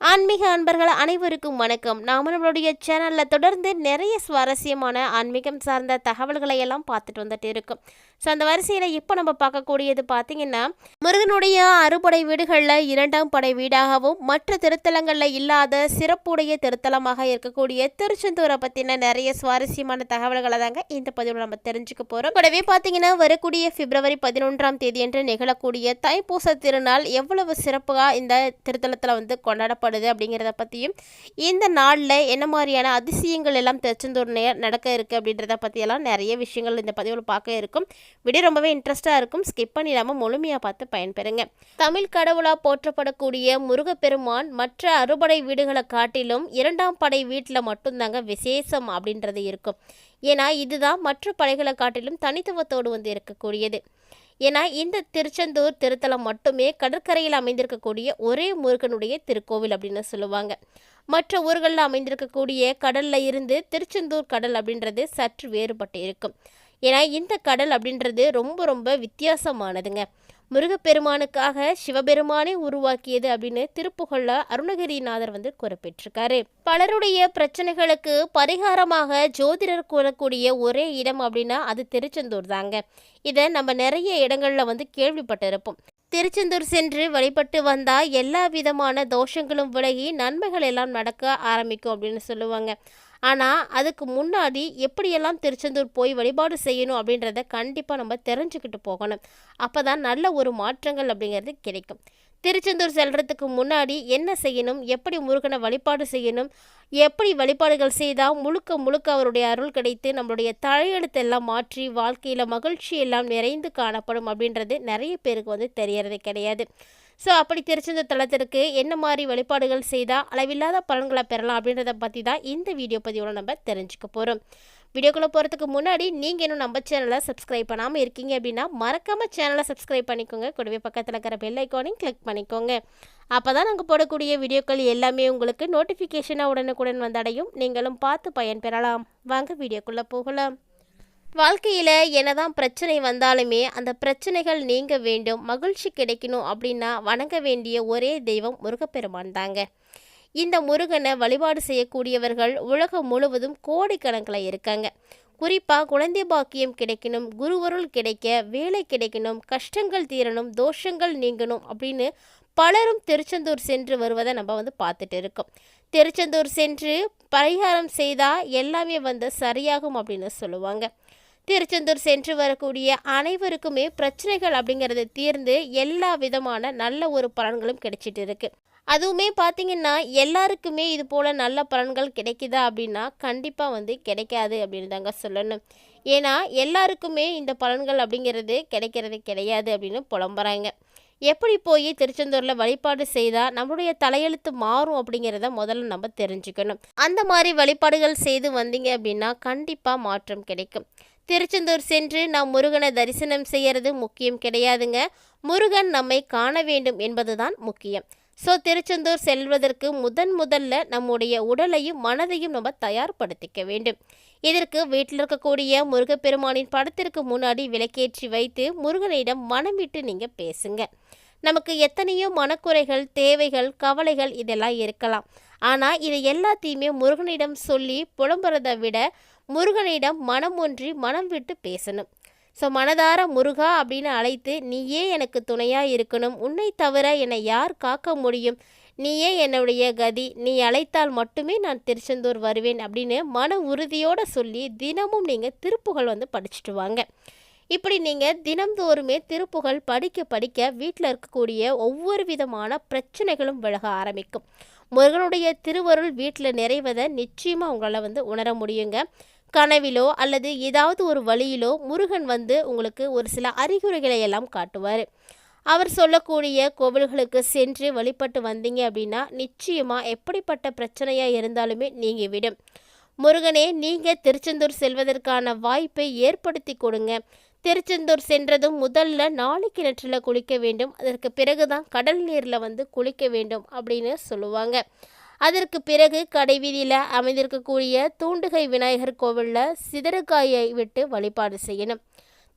ஆன்மீக அன்பர்கள் அனைவருக்கும் வணக்கம். நாம நம்மளுடைய சேனலில் தொடர்ந்து நிறைய சுவாரஸ்யமான ஆன்மீகம் சார்ந்த தகவல்களை எல்லாம் பார்த்துட்டு வந்துட்டு இருக்கும். ஸோ அந்த வரிசையில் இப்போ நம்ம பார்க்கக்கூடியது பார்த்தீங்கன்னா முருகனுடைய அறுபடை வீடுகளில் இரண்டாம் படை வீடாகவும் மற்ற திருத்தலங்களில் இல்லாத சிறப்புடைய திருத்தலமாக இருக்கக்கூடிய திருச்செந்தூரை பற்றின நிறைய சுவாரஸ்யமான தகவல்களை தாங்க இந்த பதிவில் நம்ம தெரிஞ்சுக்க போகிறோம் கூடவே பார்த்தீங்கன்னா வரக்கூடிய பிப்ரவரி பதினொன்றாம் தேதி என்று நிகழக்கூடிய தைப்பூச திருநாள் எவ்வளவு சிறப்பாக இந்த திருத்தலத்தில் வந்து கொண்டாடப்படுது அப்படிங்கிறத பற்றியும் இந்த நாளில் என்ன மாதிரியான அதிசயங்கள் எல்லாம் திருச்செந்தூர் நடக்க இருக்குது அப்படின்றத பற்றியெல்லாம் நிறைய விஷயங்கள் இந்த பதிவில் பார்க்க இருக்கும். வீடியோ ரொம்பவே இன்ட்ரெஸ்ட்டாக இருக்கும். ஸ்கிப் பண்ணிடாமல் முழுமையாக பார்த்து பயன்பெறுங்க. தமிழ் கடவுளாக போற்றப்படக்கூடிய முருகப்பெருமான் மற்ற அறுபடை வீடுகளை காட்டிலும் இரண்டாம் படை வீட்டில் மட்டும்தாங்க விசேஷம் அப்படின்றது இருக்கும். ஏன்னா இதுதான் மற்ற படைகளை காட்டிலும் தனித்துவத்தோடு வந்து இருக்கக்கூடியது. ஏன்னா இந்த திருச்செந்தூர் திருத்தலம் மட்டுமே கடற்கரையில் அமைந்திருக்கக்கூடிய ஒரே முருகனுடைய திருக்கோவில் அப்படின்னு சொல்லுவாங்க. மற்ற ஊர்களில் அமைந்திருக்கக்கூடிய கடலில் இருந்து திருச்செந்தூர் கடல் அப்படின்றது சற்று வேறுபட்டு இருக்கும். ஏன்னா இந்த கடல் அப்படின்றது ரொம்ப ரொம்ப வித்தியாசமானதுங்க. முருகப்பெருமானுக்காக சிவபெருமானே உருவாக்கியது அப்படின்னு திருப்புகழ்ல அருணகிரிநாதர் வந்து குறிப்பிட்டிருக்காரு. பலருடைய பிரச்சனைகளுக்கு பரிகாரமாக ஜோதிடர் கூறக்கூடிய ஒரே இடம் அப்படின்னா அது திருச்செந்தூர் தாங்க. இதை நம்ம நிறைய இடங்கள்ல வந்து கேள்விப்பட்டிருப்போம். திருச்செந்தூர் சென்று வழிபட்டு வந்தால் எல்லா விதமான தோஷங்களும் விலகி நன்மைகள் எல்லாம் நடக்க ஆரம்பிக்கும் அப்படின்னு சொல்லுவாங்க. ஆனால் அதுக்கு முன்னாடி எப்படியெல்லாம் திருச்செந்தூர் போய் வழிபாடு செய்யணும் அப்படின்றத கண்டிப்பாக நம்ம தெரிஞ்சுக்கிட்டு போகணும். அப்போ தான் நல்ல ஒரு மாற்றங்கள் அப்படிங்கிறது கிடைக்கும். திருச்செந்தூர் செல்றதுக்கு முன்னாடி என்ன செய்யணும்? எப்படி முருகனை வழிபாடு செய்யணும்? எப்படி வழிபாடுகள் செய்தால் முழுக்க முழுக்க அவருடைய அருள் கிடைத்து நம்மளுடைய தலையெழுத்தெல்லாம் மாற்றி வாழ்க்கையில் மகிழ்ச்சி எல்லாம் நிறைந்து காணப்படும் அப்படின்றது நிறைய பேருக்கு வந்து தெரியறது கிடையாது. ஸோ அப்படி திருச்செந்த தளத்திற்கு என்ன மாதிரி வழிபாடுகள் செய்தால் அளவில்லாத பலன்களை பெறலாம் அப்படின்றத பற்றி தான் இந்த வீடியோ பதிவில் நம்ம தெரிஞ்சுக்க போகிறோம் வீடியோக்குள்ளே போகிறதுக்கு முன்னாடி நீங்கள் இன்னும் நம்ம சேனலை சப்ஸ்கிரைப் பண்ணாமல் இருக்கீங்க அப்படின்னா மறக்காமல் சேனலை சப்ஸ்கிரைப் பண்ணிக்கோங்க. கூடவே பக்கத்தில் இருக்கிற பெல் ஐக்கானையும் கிளிக் பண்ணிக்கோங்க. அப்போ தான் நாங்கள் போடக்கூடிய வீடியோக்கள் எல்லாமே உங்களுக்கு நோட்டிஃபிகேஷனாக உடனுக்குடன் வந்தடையும். நீங்களும் பார்த்து பயன்பெறலாம். வாங்க வீடியோக்குள்ளே போகலாம். வாழ்க்கையில் என்னதான் பிரச்சனை வந்தாலுமே அந்த பிரச்சனைகள் நீங்க வேண்டும் மகிழ்ச்சி கிடைக்கணும் அப்படின்னா வணங்க வேண்டிய ஒரே தெய்வம் முருகப்பெருமான் தாங்க. இந்த முருகனை வழிபாடு செய்யக்கூடியவர்கள் உலகம் முழுவதும் கோடிக்கணக்கில் இருக்காங்க. குறிப்பாக குழந்தை பாக்கியம் கிடைக்கணும் குருவருள் கிடைக்க வேலை கிடைக்கணும் கஷ்டங்கள் தீரணும் தோஷங்கள் நீங்கணும் அப்படின்னு பலரும் திருச்செந்தூர் சென்று வருவதை நம்ம வந்து பார்த்துட்டு இருக்கோம். திருச்செந்தூர் சென்று பரிகாரம் செய்தால் எல்லாமே வந்து சரியாகும் அப்படின்னு சொல்லுவாங்க. திருச்செந்தூர் சென்று வரக்கூடிய அனைவருக்குமே பிரச்சனைகள் அப்படிங்கிறது தீர்ந்து எல்லா விதமான நல்ல ஒரு பலன்களும் கிடைச்சிட்டு இருக்கு. அதுவுமே பார்த்தீங்கன்னா எல்லாருக்குமே இது போல் நல்ல பலன்கள் கிடைக்குதா அப்படின்னா கண்டிப்பாக வந்து கிடைக்காது அப்படின்னு தாங்க சொல்லணும். ஏன்னா எல்லாருக்குமே இந்த பலன்கள் அப்படிங்கிறது கிடைக்கிறது கிடையாது அப்படின்னு புலம்புறாங்க. எப்படி போய் திருச்செந்தூரில் வழிபாடு செய்தால் நம்மளுடைய தலையெழுத்து மாறும் அப்படிங்கிறத முதல்ல நம்ம தெரிஞ்சுக்கணும். அந்த மாதிரி வழிபாடுகள் செய்து வந்தீங்க அப்படின்னா கண்டிப்பாக மாற்றம் கிடைக்கும். திருச்செந்தூர் சென்று நாம் முருகனை தரிசனம் செய்யறது முக்கியம் கிடையாதுங்க. முருகன் நம்மை காண வேண்டும் என்பதுதான் முக்கியம். ஸோ திருச்செந்தூர் செல்வதற்கு முதன் முதல்ல நம்முடைய உடலையும் மனதையும் நம்ம தயார்படுத்திக்க வேண்டும். இதற்கு வீட்டில் இருக்கக்கூடிய முருகப்பெருமானின் படத்திற்கு முன்னாடி விளக்கேற்றி வைத்து முருகனிடம் மனம் விட்டு நீங்கள் பேசுங்க. நமக்கு எத்தனையோ மனக்குறைகள் தேவைகள் கவலைகள் இதெல்லாம் இருக்கலாம். ஆனால் இதை எல்லாத்தையுமே முருகனிடம் சொல்லி புலம்புறதை விட முருகனிடம் மனம் ஒன்றி மனம் விட்டு பேசணும். ஸோ மனதார முருகா அப்படின்னு அழைத்து நீயே எனக்கு துணையாக இருக்கணும். உன்னை தவிர என்னை யார் காக்க முடியும்? நீயே என்னுடைய கதி. நீ அழைத்தால் மட்டுமே நான் திருச்செந்தூர் வருவேன் அப்படின்னு மன உறுதியோடு சொல்லி தினமும் நீங்கள் திருப்புகழ் வந்து படிச்சுட்டு வாங்க. இப்படி நீங்கள் தினம்தோறுமே திருப்புகழ் படிக்க படிக்க வீட்டில் இருக்கக்கூடிய ஒவ்வொரு விதமான பிரச்சனைகளும் விலக ஆரம்பிக்கும். முருகனுடைய திருவருள் வீட்டில் நிறைவதை நிச்சயமாக உங்களால் வந்து உணர முடியுங்க. கனவிலோ அல்லது ஏதாவது ஒரு வழியிலோ முருகன் வந்து உங்களுக்கு ஒரு சில அறிகுறிகளை எல்லாம் காட்டுவார். அவர் சொல்லக்கூடிய கோவில்களுக்கு சென்று வழிபட்டு வந்தீங்க அப்படின்னா நிச்சயமாக எப்படிப்பட்ட பிரச்சனையாக இருந்தாலுமே நீங்கள் விடும் முருகனே நீங்கள் திருச்செந்தூர் செல்வதற்கான வாய்ப்பை ஏற்படுத்தி கொடுங்க. திருச்செந்தூர் சென்றதும் முதல்ல நாலு கிணற்றில் குளிக்க வேண்டும். அதற்கு பிறகுதான் கடல் நீரில் வந்து குளிக்க வேண்டும் அப்படின்னு சொல்லுவாங்க. அதற்கு பிறகு கடைவீதியில் அமைந்திருக்கக்கூடிய தூண்டுகை விநாயகர் கோவிலில் சிதறுகாயை விட்டு வழிபாடு செய்யணும்.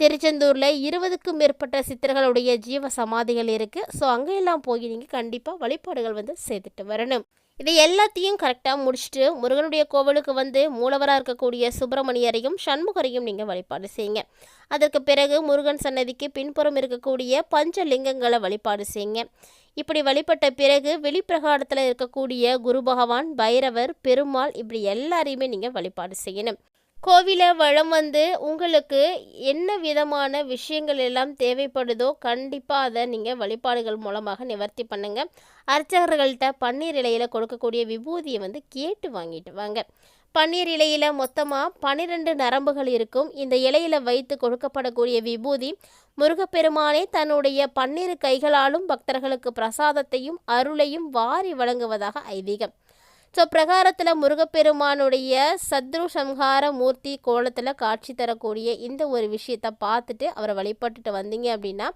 திருச்செந்தூரில் இருபதுக்கும் மேற்பட்ட சித்தர்களுடைய ஜீவ சமாதிகள் இருக்குது ஸோ அங்கெல்லாம் போய் நீங்கள் கண்டிப்பாக வழிபாடுகள் வந்து செய்துட்டு வரணும். இதை எல்லாத்தையும் கரெக்டாக முடிச்சுட்டு முருகனுடைய கோவிலுக்கு வந்து மூலவராக இருக்கக்கூடிய சுப்பிரமணியரையும் சண்முகரையும் நீங்கள் வழிபாடு செய்யுங்க. அதற்கு பிறகு முருகன் சன்னதிக்கு பின்புறம் இருக்கக்கூடிய பஞ்சலிங்கங்களை வழிபாடு செய்யுங்க. இப்படி வழிபட்ட பிறகு வெளிப்பிரகாரத்தில் இருக்கக்கூடிய குரு பகவான் பைரவர் பெருமாள் இப்படி எல்லாரையுமே நீங்கள் வழிபாடு செய்யணும். கோவிலை வளம் வந்து உங்களுக்கு என்ன விதமான விஷயங்கள் எல்லாம் தேவைப்படுதோ கண்டிப்பாக அதை நீங்கள் வழிபாடுகள் மூலமாக நிவர்த்தி பண்ணுங்கள் அர்ச்சகர்கள்ட்ட பன்னீர் இலையில் கொடுக்கக்கூடிய விபூதியை வந்து கேட்டு வாங்கிட்டு வாங்க. பன்னீர் இலையில் மொத்தமாக பன்னிரெண்டு நரம்புகள் இருக்கும். இந்த இலையில் வைத்து கொடுக்கப்படக்கூடிய விபூதி முருகப்பெருமானே தன்னுடைய பன்னிரு கைகளாலும் பக்தர்களுக்கு பிரசாதத்தையும் அருளையும் வாரி வழங்குவதாக ஐதீகம். ஸோ பிரகாரத்தில் முருகப்பெருமானுடைய சத்ரு சம்ஹார மூர்த்தி கோலத்தில் காட்சி தரக்கூடிய இந்த ஒரு விஷயத்தை பார்த்துட்டு அவரை வழிபட்டுட்டு வந்தீங்க அப்படின்னா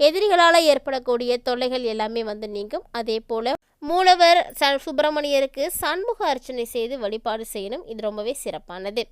எதிரிகளால் ஏற்படக்கூடிய தொல்லைகள் எல்லாமே வந்து நீங்கும். அதே போல் மூலவர் ச சுப்பிரமணியருக்கு சண்முக அர்ச்சனை செய்து வழிபாடு செய்யணும். இது ரொம்பவே சிறப்பானது.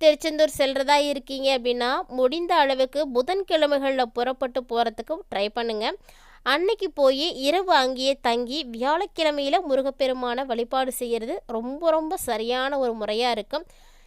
திருச்செந்தூர் செல்கிறதா இருக்கீங்க அப்படின்னா முடிந்த அளவுக்கு புதன்கிழமைகளில் புறப்பட்டு போகிறதுக்கும் ட்ரை பண்ணுங்கள் அன்னைக்கு போய் இரவு அங்கேயே தங்கி வியாழக்கிழமையில் முருகப்பெருமானை வழிபாடு செய்கிறது ரொம்ப ரொம்ப சரியான ஒரு முறையாக இருக்கும்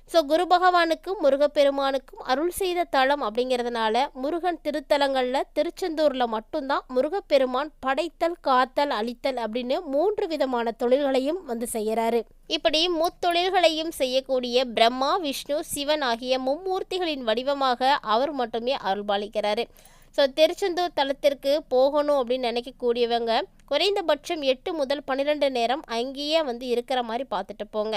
ஸோ குரு பகவானுக்கும் முருகப்பெருமானுக்கும் அருள் செய்த தலம் அப்படிங்கிறதுனால முருகன் திருத்தலங்களில் திருச்செந்தூரில் மட்டும்தான் முருகப்பெருமான் படைத்தல் காத்தல் அழித்தல் அப்படின்னு மூன்று விதமான தொழில்களையும் வந்து செய்கிறாரு இப்படி முத்தொழில்களையும் செய்யக்கூடிய பிரம்மா விஷ்ணு சிவன் ஆகிய மும்மூர்த்திகளின் வடிவமாக அவர் மட்டுமே அருள்பாலிக்கிறாரு. ஸோ திருச்செந்தூர் தலத்திற்கு போகணும் அப்படின்னு நினைக்கக்கூடியவங்க குறைந்தபட்சம் எட்டு முதல் பன்னிரெண்டு நேரம் அங்கேயே வந்து இருக்கிற மாதிரி பார்த்துட்டு போங்க.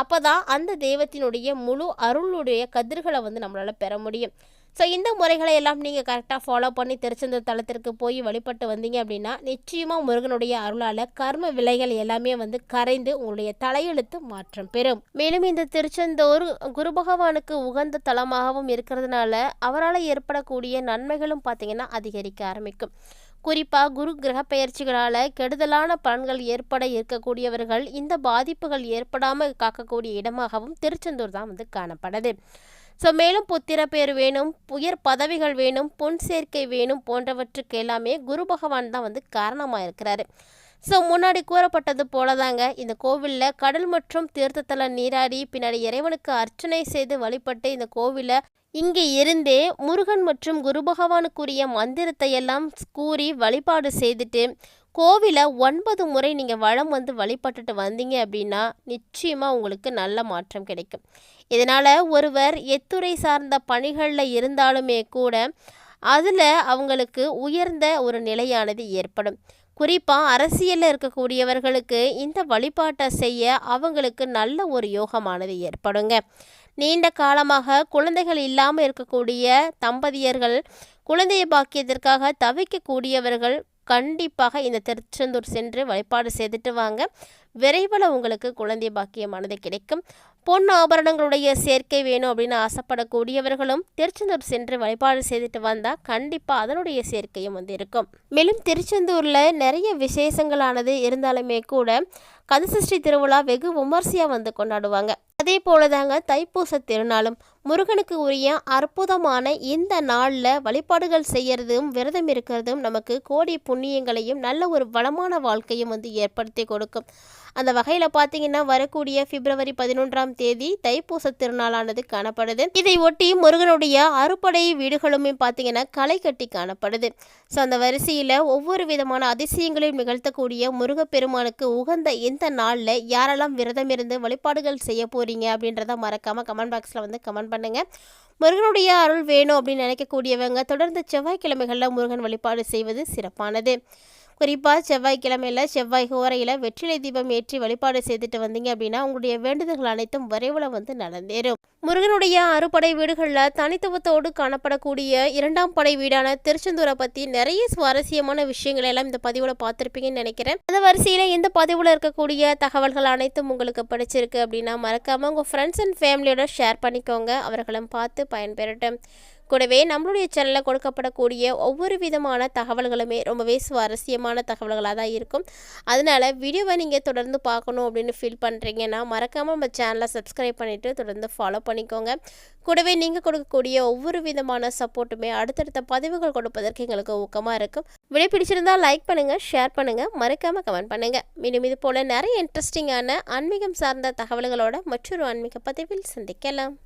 அப்போ தான் அந்த தெய்வத்தினுடைய முழு அருளுடைய கதிர்களை வந்து நம்மளால் பெற முடியும். ஸோ இந்த முறைகளை எல்லாம் நீங்கள் கரெக்டாக ஃபாலோ பண்ணி திருச்செந்தூர் தளத்திற்கு போய் வழிபட்டு வந்தீங்க அப்படின்னா நிச்சயமாக முருகனுடைய அருளால் கர்ம விலைகள் எல்லாமே வந்து கரைந்து உங்களுடைய தலையெழுத்து மாற்றம் பெறும். மேலும் இந்த திருச்செந்தூர் குரு பகவானுக்கு உகந்த தலமாகவும் இருக்கிறதுனால அவரால் ஏற்படக்கூடிய நன்மைகளும் பார்த்தீங்கன்னா அதிகரிக்க ஆரம்பிக்கும். குறிப்பாக குரு கிரக பயிற்சிகளால் கெடுதலான பலன்கள் ஏற்பட இருக்கக்கூடியவர்கள் இந்த பாதிப்புகள் ஏற்படாமல் காக்கக்கூடிய இடமாகவும் திருச்செந்தூர் தான் வந்து காணப்படுது. ஸோ மேலும் புத்திர பேர் வேணும் உயர் பதவிகள் வேணும் பொன் சேர்க்கை வேணும் போன்றவற்றுக்கு எல்லாமே குரு பகவான் தான் வந்து காரணமாக இருக்கிறாரு. ஸோ முன்னாடி கூறப்பட்டது போல தாங்க இந்த கோவிலில் கடல் மற்றும் தீர்த்தத்தில் நீராடி பின்னாடி இறைவனுக்கு அர்ச்சனை செய்து வழிபட்டு இந்த கோவிலை இங்கே இருந்தே முருகன் மற்றும் குரு பகவானுக்குரிய மந்திரத்தை எல்லாம் கூறி வழிபாடு செய்துட்டு கோவிலை ஒன்பது முறை நீங்கள் வளம் வந்து வழிபட்டுட்டு வந்தீங்க அப்படின்னா நிச்சயமாக உங்களுக்கு நல்ல மாற்றம் கிடைக்கும். இதனால் ஒருவர் எத்துறை சார்ந்த பணிகளில் இருந்தாலுமே கூட அதில் அவங்களுக்கு உயர்ந்த ஒரு நிலையானது ஏற்படும். குறிப்பாக அரசியலில் இருக்கக்கூடியவர்களுக்கு இந்த வழிபாட்டை செய்ய அவங்களுக்கு நல்ல ஒரு யோகமானது ஏற்படுங்க. நீண்ட காலமாக குழந்தைகள் இல்லாமல் இருக்கக்கூடிய தம்பதியர்கள் குழந்தைய பாக்கியத்திற்காக தவிக்கக்கூடியவர்கள் கண்டிப்பாக இந்த திருச்செந்தூர் சென்று வழிபாடு செய்துட்டு வாங்க. விரைவில் உங்களுக்கு குழந்தை பாக்கியமானது கிடைக்கும். பொன் ஆபரணங்களுடைய சேர்க்கை வேணும் அப்படின்னு ஆசைப்படக்கூடியவர்களும் திருச்செந்தூர் சென்று வழிபாடு செய்துட்டு வந்தால் கண்டிப்பாக அதனுடைய சேர்க்கையும் வந்து இருக்கும். மேலும் திருச்செந்தூரில் நிறைய விசேஷங்களானது இருந்தாலுமே கூட கந்தசஷ்டி திருவிழா வெகு விமர்சையாக வந்து கொண்டாடுவாங்க. அதே போல தாங்க தைப்பூச திருநாளும் முருகனுக்கு உரிய அற்புதமான இந்த நாளில் வழிபாடுகள் செய்யறதும் விரதம் இருக்கிறதும் நமக்கு கோடி புண்ணியங்களையும் நல்ல ஒரு வளமான வாழ்க்கையும் வந்து ஏற்படுத்தி கொடுக்கும். அந்த வகையில் பார்த்தீங்கன்னா வரக்கூடிய பிப்ரவரி பதினொன்றாம் தேதி தைப்பூச திருநாளானது காணப்படுது. இதை ஒட்டி முருகனுடைய அறுபடை வீடுகளுமே பார்த்தீங்கன்னா களை கட்டி காணப்படுது. ஸோ அந்த வரிசையில் ஒவ்வொரு விதமான அதிசயங்களையும் நிகழ்த்தக்கூடிய முருகப்பெருமானுக்கு உகந்த இந்த நாளில் யாரெல்லாம் விரதம் இருந்து வழிபாடுகள் செய்ய போகிறீங்க அப்படின்றத மறக்காமல் கமெண்ட் பாக்ஸில் வந்து கமெண்ட் பண்ணுங்கள் முருகனுடைய அருள் வேணும் அப்படின்னு நினைக்கக்கூடியவங்க தொடர்ந்து செவ்வாய்க்கிழமைகளில் முருகன் வழிபாடு செய்வது சிறப்பானது. குறிப்பாக செவ்வாய்க்கிழமையில் செவ்வாய் ஹோரையில் வெற்றிலை தீபம் ஏற்றி வழிபாடு செய்துட்டு வந்தீங்க அப்படின்னா உங்களுடைய வேண்டுதல்கள் அனைத்தும் விரைவில் வந்து நடந்தேறும். முருகனுடைய அறுபடை வீடுகளில் தனித்துவத்தோடு காணப்படக்கூடிய இரண்டாம் படை வீடான திருச்செந்தூரை பற்றி நிறைய சுவாரஸ்யமான விஷயங்கள் எல்லாம் இந்த பதிவில் பார்த்துருப்பீங்கன்னு நினைக்கிறேன். அந்த வரிசையில் இந்த பதிவில் இருக்கக்கூடிய தகவல்கள் அனைத்தும் உங்களுக்கு பிடிச்சிருக்கு அப்படின்னா மறக்காமல் உங்கள் ஃப்ரெண்ட்ஸ் அண்ட் ஃபேமிலியோட ஷேர் பண்ணிக்கோங்க. அவர்களும் பார்த்து பயன்பெறட்டும். கூடவே நம்மளுடைய சேனலில் கொடுக்கப்படக்கூடிய ஒவ்வொரு விதமான தகவல்களுமே ரொம்பவே சுவாரஸ்யமான தகவல்களாக தான் இருக்கும். அதனால் வீடியோவை நீங்கள் தொடர்ந்து பார்க்கணும் அப்படின்னு ஃபீல் பண்ணுறீங்கன்னா மறக்காமல் நம்ம சேனலை சப்ஸ்கிரைப் பண்ணிவிட்டு தொடர்ந்து ஃபாலோ பண்ணிக்கோங்க. கூடவே நீங்கள் கொடுக்கக்கூடிய ஒவ்வொரு விதமான சப்போர்ட்டுமே அடுத்தடுத்த பதிவுகள் கொடுப்பதற்கு எங்களுக்கு ஊக்கமாக இருக்கும். வீடியோ பிடிச்சிருந்தால் லைக் பண்ணுங்கள் ஷேர் பண்ணுங்கள் மறக்காமல் கமெண்ட் பண்ணுங்கள் மீண்டும் இது போல் நிறைய இன்ட்ரெஸ்டிங்கான ஆன்மீகம் சார்ந்த தகவல்களோட மற்றொரு ஆன்மீக பதிவில் சந்திக்கலாம்.